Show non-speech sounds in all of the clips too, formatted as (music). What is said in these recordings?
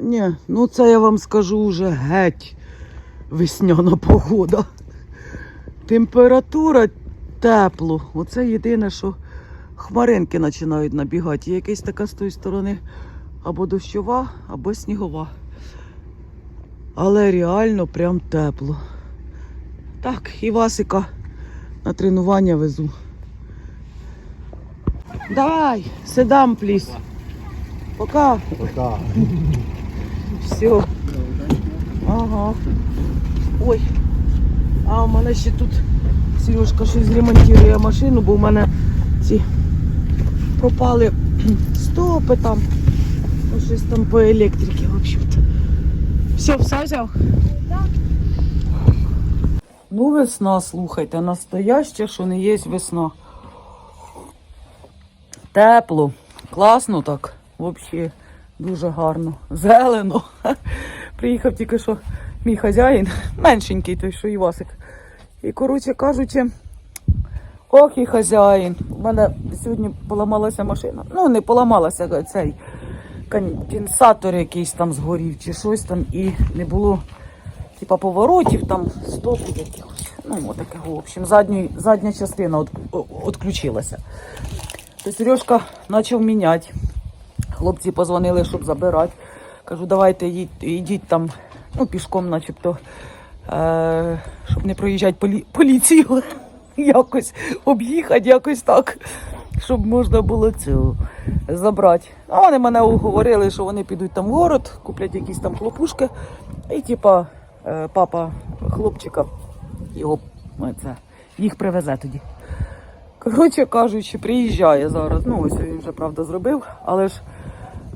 Ні, ну це я вам скажу вже геть весняна погода. Температура тепло. Оце єдине, що хмаринки починають набігати. І якась така з тої сторони або дощова, або снігова. Але реально прям тепло. Так, і Васика на тренування везу. Давай, сідам, пліс. Пока. Пока. Все. Ага. Ой. А у мене ще тут Сережка щось ремонтує машину, бо в мене ці пропали (clears throat) стопи там. Ну, щось там по електриці, в общем-то. Все, все взяв? Так. Ну, весна, слухайте, настояща, що не є весна. Тепло, класно так. Взагалі дуже гарно. Зелено. (laughs) Приїхав тільки що мій хазяїн, меншенький той, що Івасик. І, коротше кажучи, ох і хазяїн. У мене сьогодні поламалася машина. Ну, не поламалася цей конденсатор якийсь там згорів чи щось там, і не було типа поворотів, там стопів якихось. Ну, отаке, в общем, задній, задня частина от, відключилася. То Сережка почав міняти. Хлопці позвонили, щоб забирати. Кажу, давайте їдь, йдіть там, ну, пішком, начебто, е, щоб не проїжджати полі, поліцію. Якось об'їхати, якось так, щоб можна було цю забрати. А вони мене уговорили, що вони підуть там в город, куплять якісь там хлопушки. І типа е, папа хлопчика його е, це, їх привезе тоді. Коротше кажучи, приїжджає зараз. Ну, ось він вже правда зробив, але ж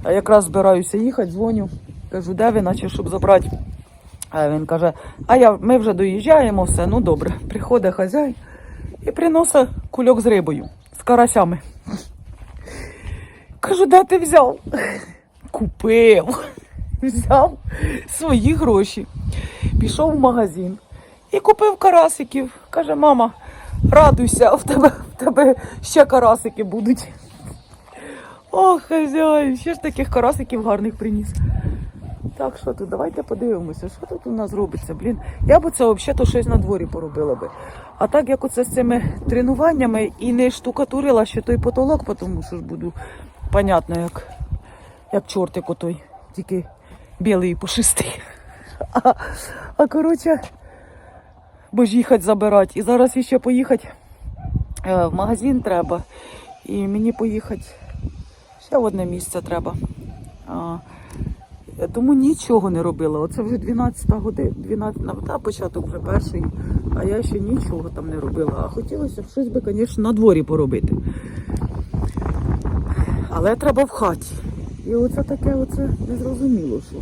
а якраз збираюся їхати, дзвоню. Кажу, де ви, наче щоб забрати. А він каже, а я, ми вже доїжджаємо, все, ну добре. Приходить хазяй і приносить кульок з рибою, з карасями. Кажу, де ти взяв? Купив. Взяв свої гроші. Пішов в магазин і купив карасиків. Каже, мама, радуйся, в тебе, в тебе ще карасики будуть. О, хазяїн, ще ж таких карасиків гарних приніс. Так, що тут, давайте подивимося, що тут у нас робиться. Блін, я б це взагалі щось на дворі поробила би. А так як оце з цими тренуваннями і не штукатурила ще той потолок, тому що ж буду, понятно, як, як чортик отой, тільки білий і пушистий. А, а коротше, бо ж їхати забирати. І зараз ще поїхати е, в магазин треба. І мені поїхати ще одне місце треба. А, тому нічого не робила. Оце вже 12 година, 12, на та початок вже перший, а я ще нічого там не робила. А хотілося б щось би, звісно, на дворі поробити. Але треба в хаті. І оце таке оце незрозуміло, що.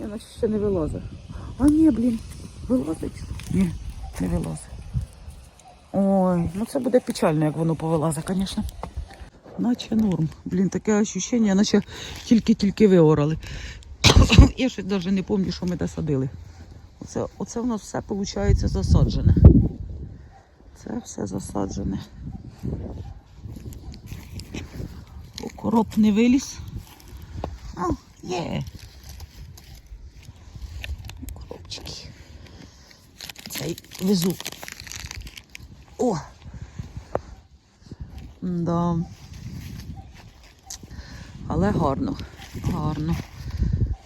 Я наче ще не вилазить. А ні, блін, вилазить. Ні, не вилазить. Ой, ну це буде печально, як воно повилазить, звісно. Наче норм. Блін, таке ощущення, наче тільки-тільки виорали. (coughs) Я щось навіть не пам'ятаю, що ми де садили. Оце, оце в нас все виходить засаджене. Це все засаджене. Окроп не виліз. О, є. Окропчики. Цей везу. О! Да. Але гарно, гарно.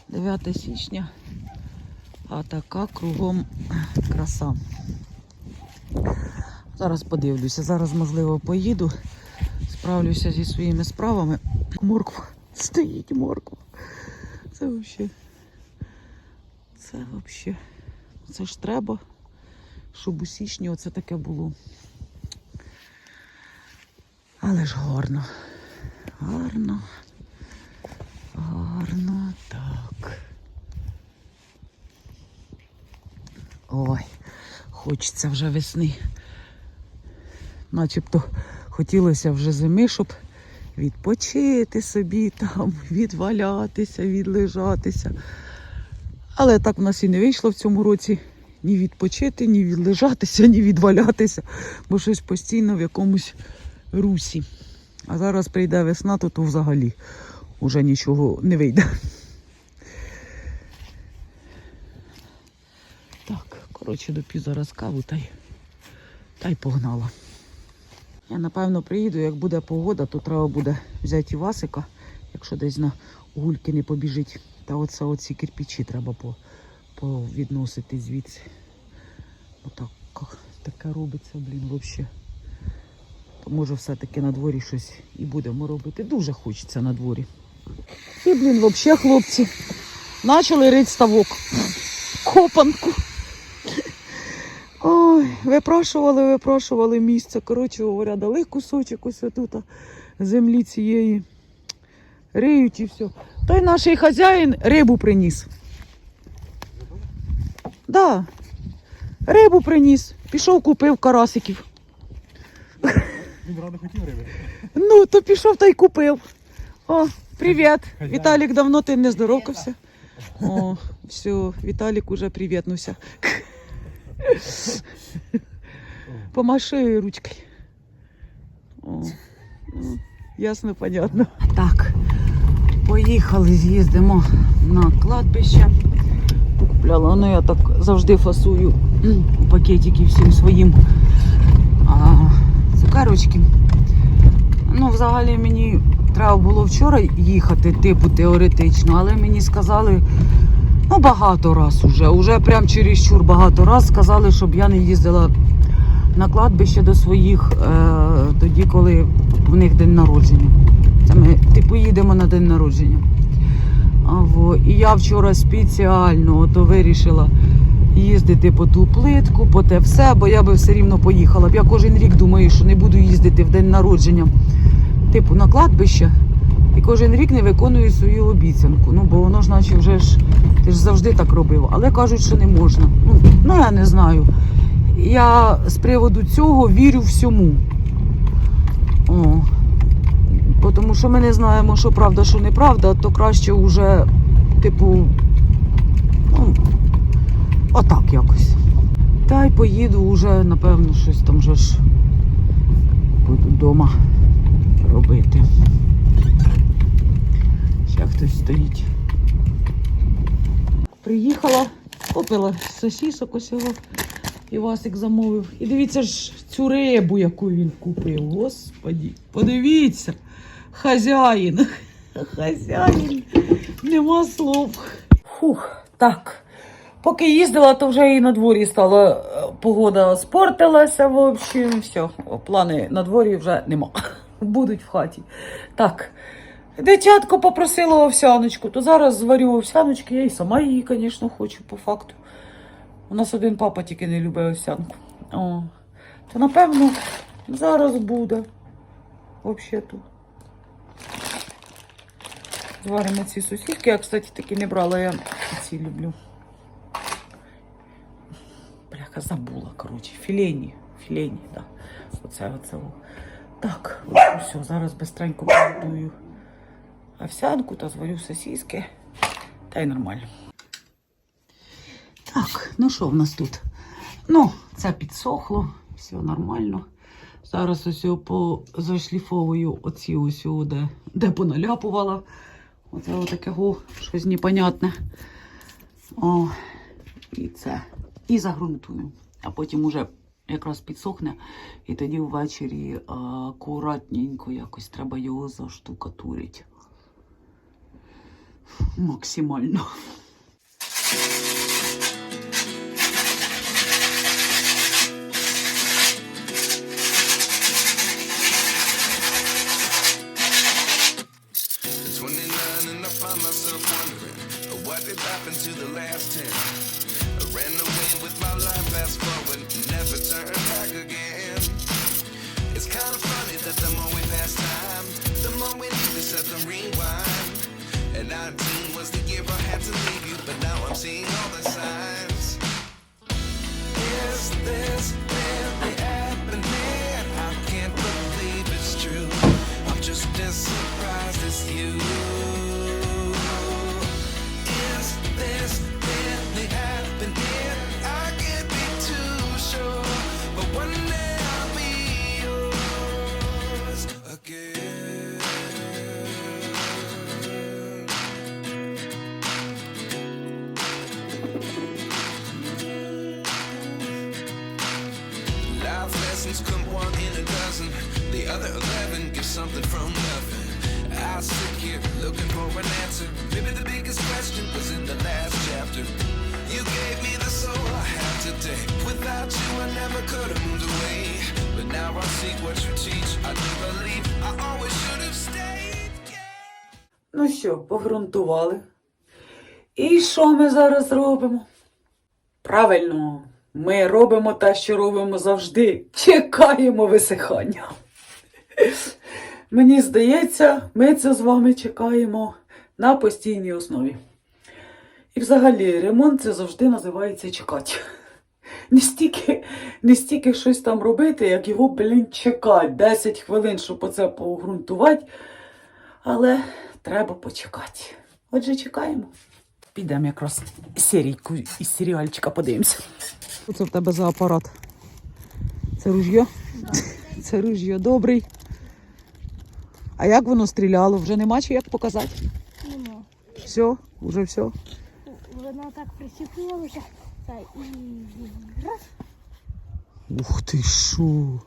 9 січня, а така кругом краса. Зараз подивлюся, зараз, можливо, поїду, справлюся зі своїми справами. Морква. Стоїть морква. Це взагалі. Це взагалі. Це ж треба, щоб у січні оце таке було. Але ж гарно. Гарно так. Ой, хочеться вже весни. Начебто хотілося вже зими, щоб відпочити собі там, відвалятися, відлежатися. Але так в нас і не вийшло в цьому році ні відпочити, ні відлежатися, ні відвалятися, бо щось постійно в якомусь русі. А зараз прийде весна, то, то взагалі вже нічого не вийде. Коротше, доп'ю зараз каву та й, та й погнала. Я напевно приїду, як буде погода, то треба буде взяти Івасика, якщо десь на гульки не побіжить. Та оце оці кирпичі треба по, повідносити звідси. Отак таке робиться, блін, взагалі. То може все-таки на дворі щось і будемо робити. Дуже хочеться на дворі. І, блін, взагалі, хлопці, почали рить ставок. Копанку. Випрошували, випрошували місце. Коротше говоря, дали кусочок ось тут землі цієї. Риють і все. Той наш хазяїн рибу приніс. Да. Рибу приніс. Пішов, купив карасиків. Він рано хотів риби. Ну, то пішов та й купив. О, привіт. Віталік, давно ти не здоровкався. О, все, Віталік уже привітнувся. Помаши ручкою. О, ну, ясно, понятно. Так, поїхали, з'їздимо на кладбище. Купляла, ну я так завжди фасую у пакетики всім своїм а, цукерочки. Ну, взагалі мені треба було вчора їхати, типу теоретично, але мені сказали, ну багато раз уже, уже прям чересчур багато раз сказали, щоб я не їздила на кладбище до своїх е, тоді, коли в них день народження. Це ми типу їдемо на день народження. А, во. І я вчора спеціально ото вирішила їздити по ту плитку, по те все, бо я би все рівно поїхала. Я кожен рік думаю, що не буду їздити в день народження, типу на кладбище. І кожен рік не виконую свою обіцянку. Ну, бо воно ж наче вже ж ти ж завжди так робив. Але кажуть, що не можна. Ну, ну я не знаю. Я з приводу цього вірю всьому. О. Тому що ми не знаємо, що правда, що неправда, то краще вже, типу, ну, отак якось. Та й поїду вже, напевно, щось там вже ж буду вдома робити. Ще хтось стоїть. Приїхала, купила сосісок ось його. Івасик замовив. І дивіться ж цю рибу, яку він купив. Господі, подивіться. Хазяїн. Хазяїн. Нема слов. Фух, так. Поки їздила, то вже і на дворі стала е, погода спортилася. В общем, все, плани на дворі вже нема. Будуть в хаті. Так. Дитятко попросило овсяночку, то зараз зварю овсяночки, я і сама її, звісно, хочу по факту. У нас один папа тільки не любить овсянку. О. То напевно зараз буде. Взагалі-то. Зваримо ці сусідки. Я, кстати, таки не брала, я ці люблю. Бляха, забула, коротше. Філейні. Філейні, так. Да. Оце, оце. Так, все, зараз бистренько приготую овсянку та зварю сосиски. Та й нормально. Так, ну що в нас тут? Ну, це підсохло, все нормально. Зараз ось його позашліфовую оці ось, де, де поналяпувала. Оце отаке щось непонятне. О, і це. І загрунтую. А потім уже якраз підсохне. І тоді ввечері акуратненько якось треба його заштукатурити. Максимально. The other 11 give something from nothing. I sit here looking for an answer. Maybe the biggest question was in the last chapter. You gave me the soul I have today. Without you, I never could have moved away. But now I see what you teach. I do believe I always should have stayed. Ну що, погрунтували. І що ми зараз робимо? Правильно, ми робимо те, що робимо завжди. Чекаємо висихання. Мені здається, ми це з вами чекаємо на постійній основі. І взагалі, ремонт це завжди називається чекати. Не стільки, не стільки щось там робити, як його, блін, чекати. 10 хвилин, щоб оце погрунтувати. Але треба почекати. Отже, чекаємо. Підемо якраз серійку із серіальчика подивимося. Що це в тебе за апарат? Це ружьо? Це ружьо добрий. А як воно стріляло? Вже нема чи як показати? Нема. Все, вже все. Воно так причепилося. Та і раз. Ух ти що.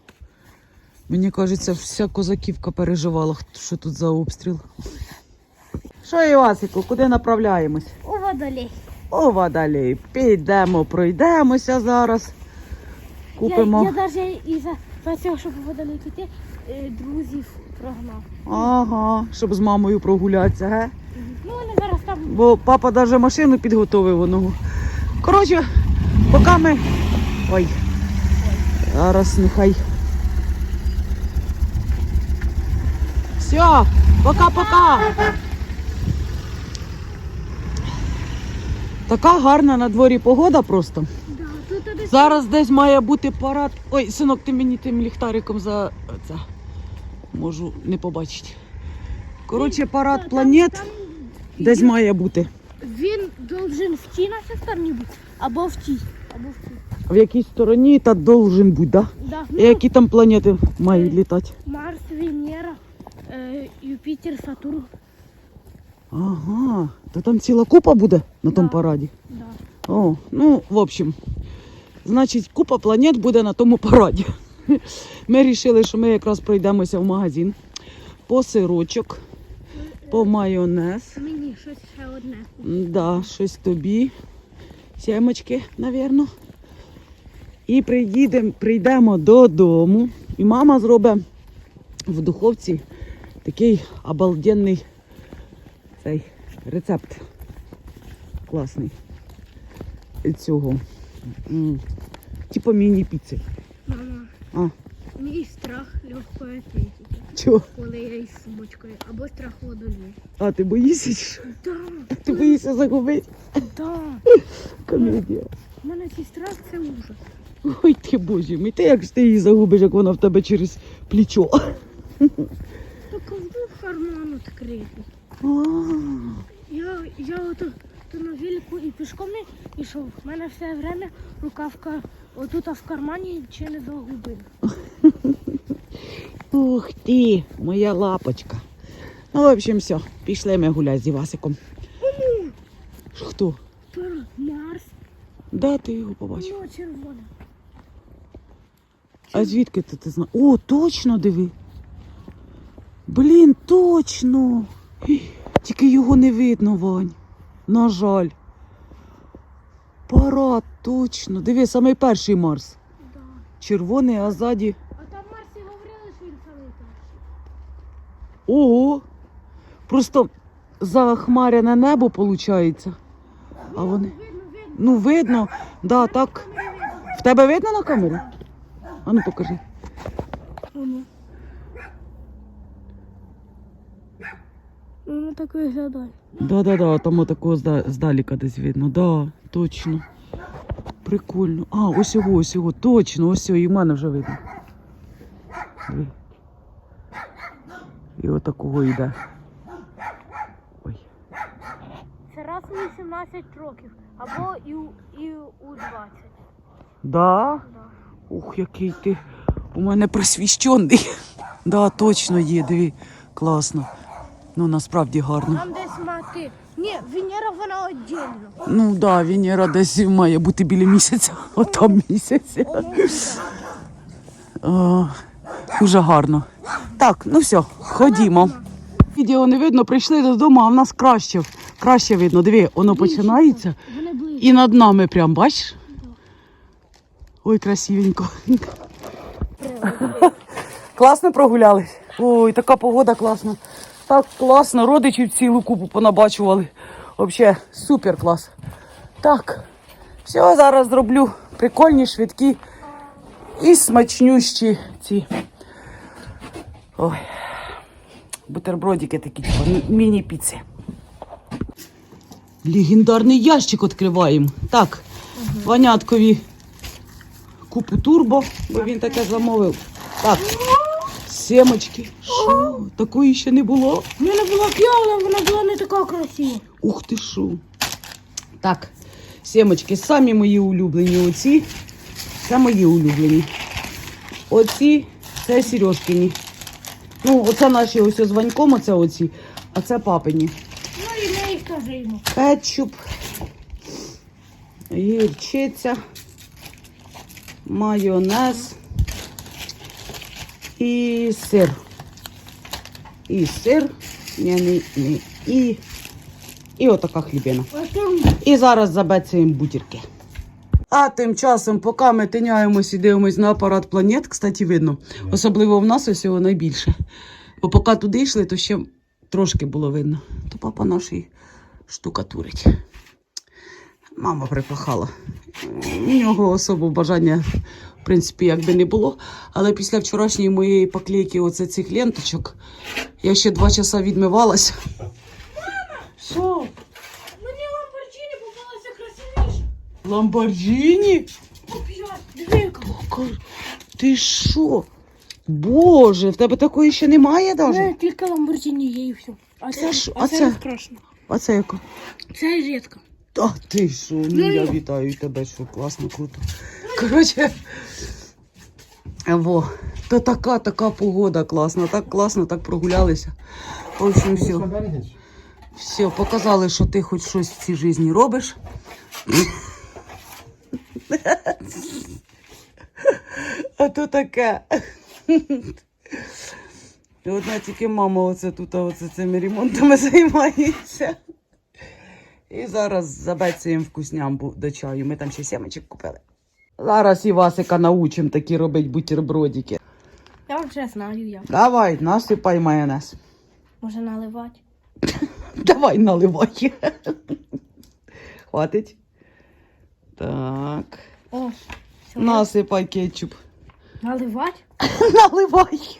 Мені кажеться, вся козаківка переживала, що тут за обстріл. Що, Івасику, куди направляємось? У водолей. О, водолей, підемо, пройдемося зараз. Купимо. Я, я навіть і за, за цього, щоб у водолей піти, друзів прогнав. Ага, щоб з мамою прогулятися, ге? Ну, вони зараз там Бо папа навіть машину підготовив оного. Коротше, поки ми. Ой. Зараз нехай. Все, пока-пока. Така гарна на дворі погода просто. Зараз десь має бути парад. Ой, синок, ти мені тим ліхтариком за це. Можу не побачити. Коротше, парад планет десь має бути. Він должен в тій нашій стороні бути, або в тій. Або в тій. В якій стороні та должен бути, да? Да. І які там планети мають літати? Марс, Венера, е, Юпітер, Сатурн. Ага, то там ціла купа буде на тому Да. параді. Да. О, ну, в общем, значить, купа планет буде на тому параді. (laughs) Ми вирішили, що ми якраз пройдемося в магазин по сирочок, по майонез. Мені щось ще одне. Да, щось тобі. Сімочки, напевно. І приїдем, прийдемо додому. І мама зробить в духовці такий обалденний цей рецепт. Класний. Цього. Типу міні-піци. Мама, А, мій страх легкої атлетики, чого? коли я із сумочкою, або страх водолій. А, ти боїшся? що? Да, Ти боїшся загубити? да. Комедія. У мене цей страх це ужас. Ой ти боже мій, ти як ж ти її загубиш, як вона в тебе через плечо. Так вдруг карман відкритий. Я, я ото то на велику і пішком не йшов. У мене все время рукавка отут а в кармані чи не загубив. (laughs) Ух ти, моя лапочка. Ну, в общем, все, пішли ми гуляти з Івасиком. Хто? Марс, Да, ти його побачив. ну червоне. А звідки ти, ти знаєш? О, точно диви. Блін, точно. Тільки його не видно, Вань. На жаль. Парад, точно. Диви, самий перший Марс. Да. Червоний, а ззаді. А там Марсі говорили, що він самий перший. Ого! Просто захмаряне небо виходить. А вони. Видно, видно. Ну, видно, да, так. В тебе видно на камері? А ну покажи. Воно. Воно так виглядає. Да-да-да, там отакого здаліка десь видно. Да, точно. Прикольно. А, ось його, ось його, точно, ось його, і в мене вже видно. І отакого йде. Ой. Це раз у 18 років, або і у, і у 20. Да? Да. Ух, який ти у мене просвіщений. (laughs) Да, точно є, диви, класно. Ну, насправді гарно. Там десь мати. Ні, Венера вона віддільно. Ну да, Венера десь має бути біля місяця. (laughs) Отам місяця. Воно Дуже гарно. Так, ну все, ходімо. Відео не видно, прийшли додому, а в нас краще, краще видно. Диви, воно починається. І над нами прям, бачиш? Ой, красивенько. (laughs) Класно прогулялись. Ой, така погода класна. Так класно, родичів цілу купу понабачували. Взагалі, супер клас. Так, все, зараз зроблю прикольні, швидкі і смачнющі ці. Ой. Бутербродики такі, типу, міні-піці. Легендарний ящик відкриваємо. Так, Ваняткові купу турбо, бо він таке замовив. Так, семочки. Що? Такої ще не було. Вона була п'яна, вона була не така красива. Ух ти шо. Так, семочки, самі мої улюблені оці. Це мої улюблені. Оці це Сережкині. Ну, оце наші ось з Ваньком, оце оці, а це папині. Ну і ми їх теж їмо. кетчуп, гірчиця, майонез і сир. І сир, ні, ні, ні, і, і отака хлібина. І зараз забецяємо бутірки. А тим часом, поки ми тиняємось і дивимось на апарат планет, кстати, видно. Особливо в нас його найбільше. Бо поки туди йшли, то ще трошки було видно. То папа наш і штукатурить. Мама припахала. У нього особо бажання, в принципі, якби не було. Але після вчорашньої моєї поклейки оце цих ленточок, я ще два часа відмивалася. Що? мені ламборджині попалася яка. Ка- Ти що? Боже, в тебе такої ще немає даже? мене тільки ламборджині є і все. А це, а А це, це? не страшно. А це яка? Це рідко. Та ти що? Ну я вітаю тебе, що класно, круто. Коротше, во, то така, така погода класна, так класно, так прогулялися. В общем, все. Все, показали, що ти хоч щось в цій житті робиш. А то таке. І Одна тільки мама оце тут, оце цими ремонтами (laughs) займається. І зараз забецяємо вкуснямбу до чаю. Ми там ще сімечок купили. Зараз і Васика научимо такі робити бутербродики. Я вже знаю як. Давай, насипай майонез. Може наливати. (laughs) Давай наливай. (laughs) Хватить. Так. О. Насипай кетчуп. Наливати? (laughs) Наливай.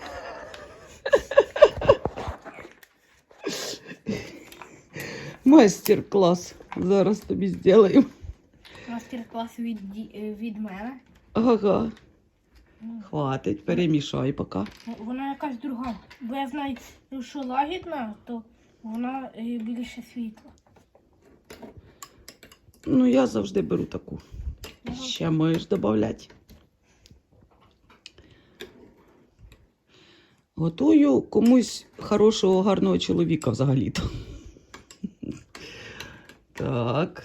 Майстер-клас. Зараз тобі зробимо. Мастер-клас від, е, від мене. Ага. Хватить, перемішай поки. Вона якась друга. Бо я знаю, що лагідна, то вона е, більше світла. Ну, я завжди беру таку. Ще можеш додати. Готую комусь хорошого, гарного чоловіка взагалі-то. Так.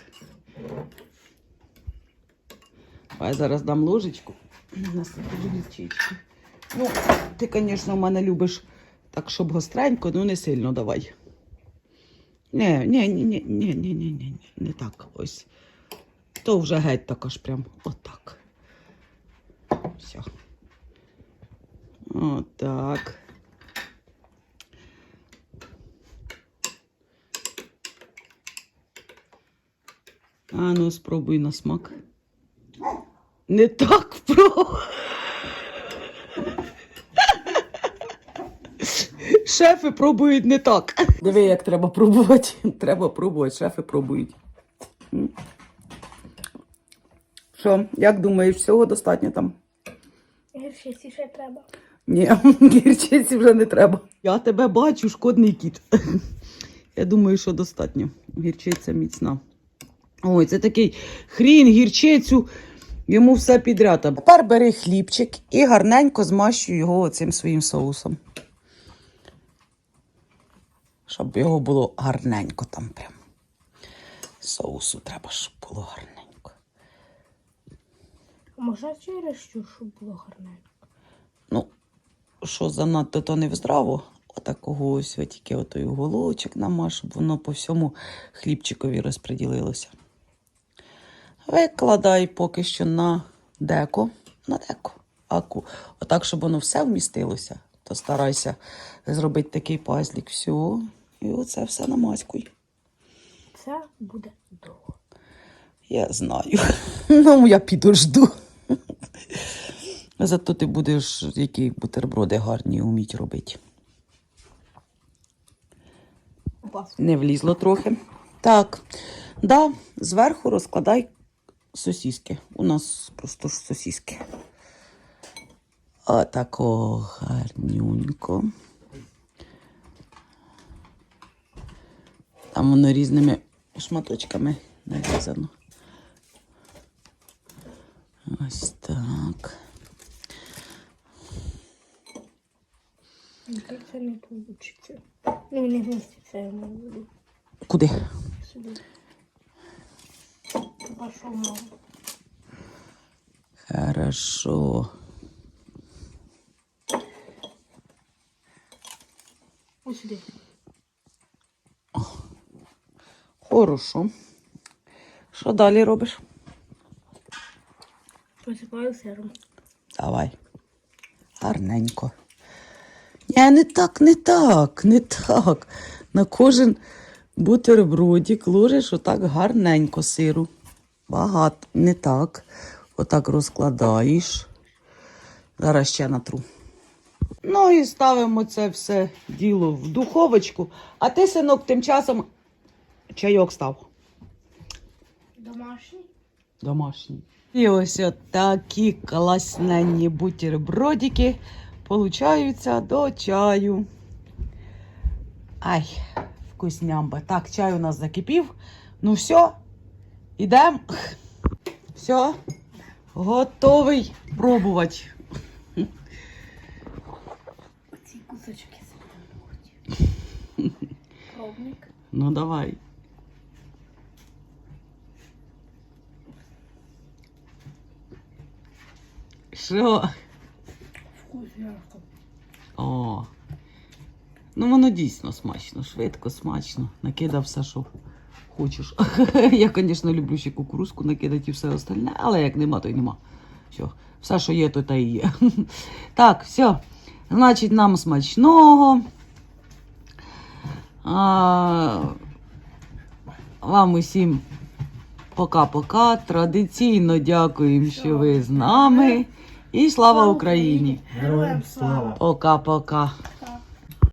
А зараз дам ложечку. Гірчички. Ну, ти, звісно, в мене любиш так, щоб гостренько, ну не сильно давай. Ні, ні, ні, ні, ні, ні, ні, ні, не так ось. То вже геть також прям отак. Все. Отак. А ну, спробуй на смак. Не так пробуй. Шефи пробують не так. Диви, як треба пробувати. Треба пробувати, шефи пробують. Що, як думаєш, всього достатньо там? Гіршиці ще треба. Ні, (laughs) гірчиці вже не треба. Я тебе бачу, шкодний кіт. Я думаю, що достатньо. Гірчиця міцна. Ой, це такий хрін, гірчицю. Йому все підряд. Тепер бери хлібчик і гарненько змащуй його цим своїм соусом. Щоб його було гарненько там прям. Соусу треба, щоб було гарненько. Може через що, щоб було гарне. Ну, що занадто то не в здраво, отакого ось тільки отой уголочок нама, щоб воно по всьому хлібчикові розподілилося. Викладай поки що на деко, на деко. Аку. Отак, щоб воно все вмістилося, то старайся зробити такий пазлік. Все. І оце все намазькуй. Це буде довго. Я знаю. (laughs) Ну, я підожду. Зато ти будеш які бутерброди гарні вміть робити. Не влізло трохи. Так, да, зверху розкладай сосіски. У нас просто ж сосіски. Отако гарнюнько. Там воно різними шматочками нарізано. Ось так. Нічого це не вийде. Ну, не вміститься, я не буду Куди? собі. Пішов мало. Хорошо. Ось сюди. Хорошо. Що далі робиш? Посипаю сиром. Давай. Гарненько. Ні, не так, не так, не так. На кожен бутербродик ложиш отак гарненько сиру. Багато, не так. Отак розкладаєш. Зараз ще натру. Ну і ставимо це все діло в духовочку. А ти, синок, тим часом чайок став. Домашній. Домашній. І ось такі класненні бутербродики получаються до чаю. Ай, вкуснямба. Так, чай у нас закипів. Ну все, ідемо. Все, готовий пробувати. Оці кусочки (laughs) собі. Пробник. Ну давай. Що? Вкусняшка. О. Ну, воно дійсно смачно, швидко, смачно. Накидав все, що хочеш. (laughs) Я, звісно, люблю ще кукурузку накидати і все остальне, але як нема, то й нема. Все, все, що є, то та і є. (laughs) Так, все. Значить, нам смачного. А, вам усім пока-пока. Традиційно дякуємо, що ви з нами. І слава Україні! Героям слава! Пока-пока.